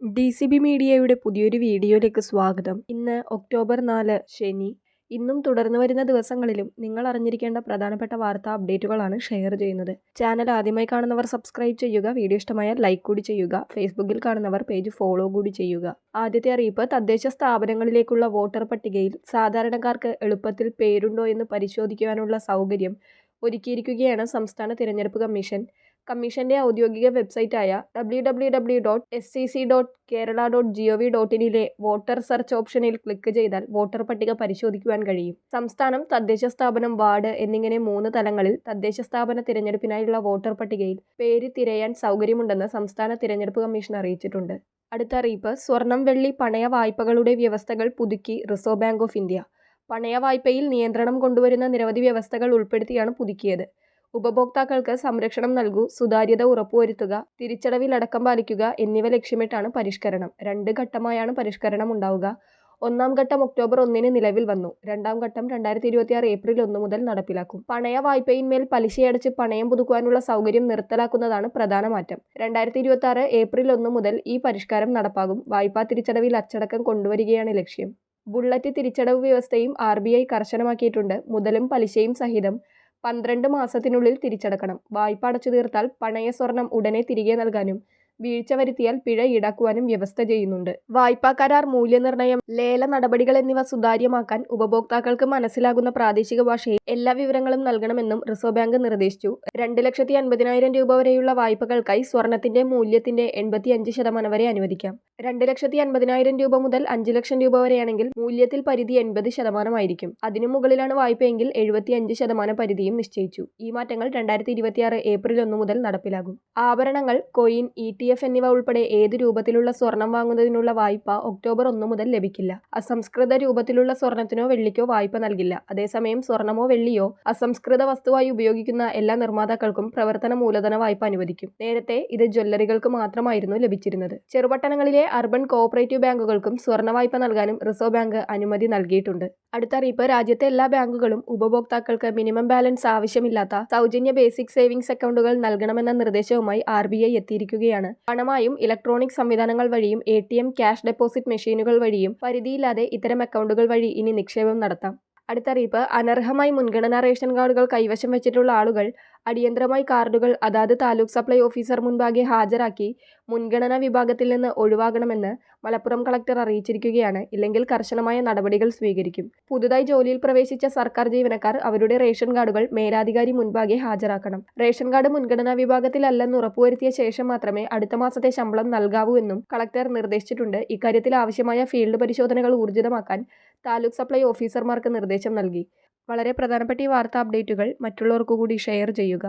D C B മീഡിയയുടെ പുതിയൊരു വീഡിയോയിലേക്ക് സ്വാഗതം. ഇന്ന് ഒക്ടോബർ നാല് ശനി. ഇന്നും തുടർന്നു വരുന്ന ദിവസങ്ങളിലും നിങ്ങൾ അറിഞ്ഞിരിക്കേണ്ട പ്രധാനപ്പെട്ട വാർത്താ അപ്ഡേറ്റുകളാണ് ഷെയർ ചെയ്യുന്നത്. ചാനൽ ആദ്യമായി കാണുന്നവർ സബ്സ്ക്രൈബ് ചെയ്യുക വീഡിയോ ഇഷ്ടമായാൽ ലൈക്ക് കൂടി ചെയ്യുക ഫേസ്ബുക്കിൽ കാണുന്നവർ പേജ് ഫോളോ കൂടി ചെയ്യുക. ആദ്യത്തെ അറിയിപ്പ് തദ്ദേശ സ്ഥാപനങ്ങളിലേക്കുള്ള വോട്ടർ പട്ടികയിൽ സാധാരണക്കാർക്ക് എളുപ്പത്തിൽ പേരുണ്ടോ എന്ന് പരിശോധിക്കുവാനുള്ള സൗകര്യം ഒരുക്കിയിരിക്കുകയാണ് സംസ്ഥാന തിരഞ്ഞെടുപ്പ് കമ്മീഷൻ. കമ്മീഷന്റെ ഔദ്യോഗിക വെബ്സൈറ്റായ W W W dot S C C dot Kerala dot G O V dot ഇനിലെ voter search ഓപ്ഷനിൽ ക്ലിക്ക് ചെയ്താൽ വോട്ടർ പട്ടിക പരിശോധിക്കുവാൻ കഴിയും. സംസ്ഥാനം തദ്ദേശ സ്ഥാപനം വാർഡ് എന്നിങ്ങനെ മൂന്ന് തലങ്ങളിൽ തദ്ദേശ സ്ഥാപന തിരഞ്ഞെടുപ്പിനായുള്ള വോട്ടർ പട്ടികയിൽ പേര് തിരയാൻ സൗകര്യമുണ്ടെന്ന് സംസ്ഥാന തിരഞ്ഞെടുപ്പ് കമ്മീഷൻ അറിയിച്ചിട്ടുണ്ട്. അടുത്ത അറിയിപ്പ് സ്വർണം വെള്ളി പണയ വായ്പകളുടെ വ്യവസ്ഥകൾ പുതുക്കി റിസർവ് ബാങ്ക് ഓഫ് ഇന്ത്യ. പണയ വായ്പയിൽ നിയന്ത്രണം കൊണ്ടുവരുന്ന നിരവധി വ്യവസ്ഥകൾ ഉൾപ്പെടുത്തിയാണ് പുതുക്കിയത്. ഉപഭോക്താക്കൾക്ക് സംരക്ഷണം നൽകൂ സുതാര്യത ഉറപ്പുവരുത്തുക തിരിച്ചടവിലടക്കം പാലിക്കുക എന്നിവ ലക്ഷ്യമിട്ടാണ് പരിഷ്കരണം. രണ്ട് ഘട്ടമായാണ് പരിഷ്കരണം ഉണ്ടാവുക. ഒന്നാം ഘട്ടം ഒക്ടോബർ ഒന്നിന് നിലവിൽ വന്നു. രണ്ടാം ഘട്ടം രണ്ടായിരത്തി ഇരുപത്തിയാറ് ഏപ്രിൽ ഒന്ന് മുതൽ നടപ്പിലാക്കും. പണയ വായ്പയിന്മേൽ പലിശയടച്ച് പണയം പുതുക്കുവാനുള്ള സൗകര്യം നിർത്തലാക്കുന്നതാണ് പ്രധാന മാറ്റം. രണ്ടായിരത്തി ഇരുപത്തി ആറ് ഏപ്രിൽ ഒന്ന് മുതൽ ഈ പരിഷ്കാരം നടപ്പാകും. വായ്പാ തിരിച്ചടവിൽ അച്ചടക്കം കൊണ്ടുവരികയാണ് ലക്ഷ്യം. ബുള്ളറ്റ് തിരിച്ചടവ് വ്യവസ്ഥയും ആർ ബി ഐ കർശനമാക്കിയിട്ടുണ്ട്. മുതലും പലിശയും സഹിതം പന്ത്രണ്ട് മാസത്തിനുള്ളിൽ തിരിച്ചടക്കണം. വായ്പ അടച്ചു തീർത്താൽ പണയ സ്വർണം ഉടനെ തിരികെ നൽകാനും വീഴ്ച വരുത്തിയാൽ പിഴ ഈടാക്കുവാനും വ്യവസ്ഥ ചെയ്യുന്നുണ്ട്. വായ്പാ കരാർ മൂല്യനിർണയം ലേല നടപടികൾ എന്നിവ സുതാര്യമാക്കാൻ ഉപഭോക്താക്കൾക്ക് മനസ്സിലാകുന്ന പ്രാദേശിക ഭാഷയിൽ എല്ലാ വിവരങ്ങളും നൽകണമെന്നും റിസർവ് ബാങ്ക് നിർദ്ദേശിച്ചു. രണ്ട് ലക്ഷത്തി അൻപതിനായിരം രൂപ വരെയുള്ള വായ്പകൾക്കായി സ്വർണത്തിന്റെ മൂല്യത്തിന്റെ എൺപത്തിയഞ്ച് ശതമാനം വരെ അനുവദിക്കാം. രണ്ട് ലക്ഷത്തി അൻപതിനായിരം രൂപ മുതൽ അഞ്ച് ലക്ഷം രൂപ വരെയാണെങ്കിൽ മൂല്യത്തിൽ പരിധി എൺപത് ശതമാനമായിരിക്കും. അതിനു മുകളിലാണ് വായ്പയെങ്കിൽ എഴുപത്തിയഞ്ച് ശതമാനം പരിധിയും നിശ്ചയിച്ചു. ഈ മാറ്റങ്ങൾ രണ്ടായിരത്തി ഇരുപത്തിയാറ് ഏപ്രിൽ ഒന്ന് മുതൽ നടപ്പിലാകും. ആഭരണങ്ങൾ കോയിൻ ഇ ടി എഫ് എന്നിവ ഉൾപ്പെടെ ഏത് രൂപത്തിലുള്ള സ്വർണം വാങ്ങുന്നതിനുള്ള വായ്പ ഒക്ടോബർ ഒന്ന് മുതൽ ലഭിക്കില്ല. അസംസ്കൃത രൂപത്തിലുള്ള സ്വർണത്തിനോ വെള്ളിക്കോ വായ്പ നൽകില്ല. അതേസമയം സ്വർണമോ വെള്ളിയോ അസംസ്കൃത വസ്തുവായി ഉപയോഗിക്കുന്ന എല്ലാ നിർമ്മാതാക്കൾക്കും പ്രവർത്തന മൂലധന വായ്പ അനുവദിക്കും. നേരത്തെ ഇത് ജ്വല്ലറികൾക്ക് മാത്രമായിരുന്നു ലഭിച്ചിരുന്നത്. ചെറുപട്ടണങ്ങളിലെ അർബൻ കോഓപ്പറേറ്റീവ് ബാങ്കുകൾക്കും സ്വർണ വായ്പ നൽകാനും റിസർവ് ബാങ്ക് അനുമതി നൽകിയിട്ടുണ്ട്. അടുത്ത അറിയിപ്പ് രാജ്യത്തെ എല്ലാ ബാങ്കുകളും ഉപഭോക്താക്കൾക്ക് മിനിമം ബാലൻസ് ആവശ്യമില്ലാത്ത സൗജന്യ ബേസിക് സേവിംഗ്സ് അക്കൗണ്ടുകൾ നൽകണമെന്ന നിർദ്ദേശവുമായി ആർ ബി ഐ എത്തിയിരിക്കുകയാണ്. പണമായും ഇലക്ട്രോണിക് സംവിധാനങ്ങൾ വഴിയും A T M cash deposit മെഷീനുകൾ വഴിയും പരിധിയില്ലാതെ ഇത്തരം അക്കൗണ്ടുകൾ വഴി ഇനി നിക്ഷേപം നടത്താം. അടുത്ത അറിയിപ്പ് അനർഹമായി മുൻഗണനാ റേഷൻ കാർഡുകൾ കൈവശം വെച്ചിട്ടുള്ള ആളുകൾ അടിയന്തരമായി കാർഡുകൾ അതാത് താലൂക്ക് സപ്ലൈ ഓഫീസർ മുൻപാകെ ഹാജരാക്കി മുൻഗണനാ വിഭാഗത്തിൽ നിന്ന് ഒഴിവാകണമെന്ന് മലപ്പുറം കളക്ടർ അറിയിച്ചിരിക്കുകയാണ്. ഇല്ലെങ്കിൽ കർശനമായ നടപടികൾ സ്വീകരിക്കും. പുതുതായി ജോലിയിൽ പ്രവേശിച്ച സർക്കാർ ജീവനക്കാർ അവരുടെ റേഷൻ കാർഡുകൾ മേലാധികാരി മുൻപാകെ ഹാജരാക്കണം. റേഷൻ കാർഡ് മുൻഗണനാ വിഭാഗത്തിലല്ലെന്ന് ഉറപ്പുവരുത്തിയ ശേഷം മാത്രമേ അടുത്ത മാസത്തെ ശമ്പളം നൽകാവൂ എന്നും കളക്ടർ നിർദ്ദേശിച്ചിട്ടുണ്ട്. ഇക്കാര്യത്തിൽ ആവശ്യമായ ഫീൽഡ് പരിശോധനകൾ ഊർജിതമാക്കാൻ താലൂക്ക് സപ്ലൈ ഓഫീസർമാർക്ക് നിർദ്ദേശം നൽകി. വളരെ പ്രധാനപ്പെട്ട ഈ വാർത്താ അപ്ഡേറ്റുകൾ മറ്റുള്ളവർക്കു കൂടി ഷെയർ ചെയ്യുക.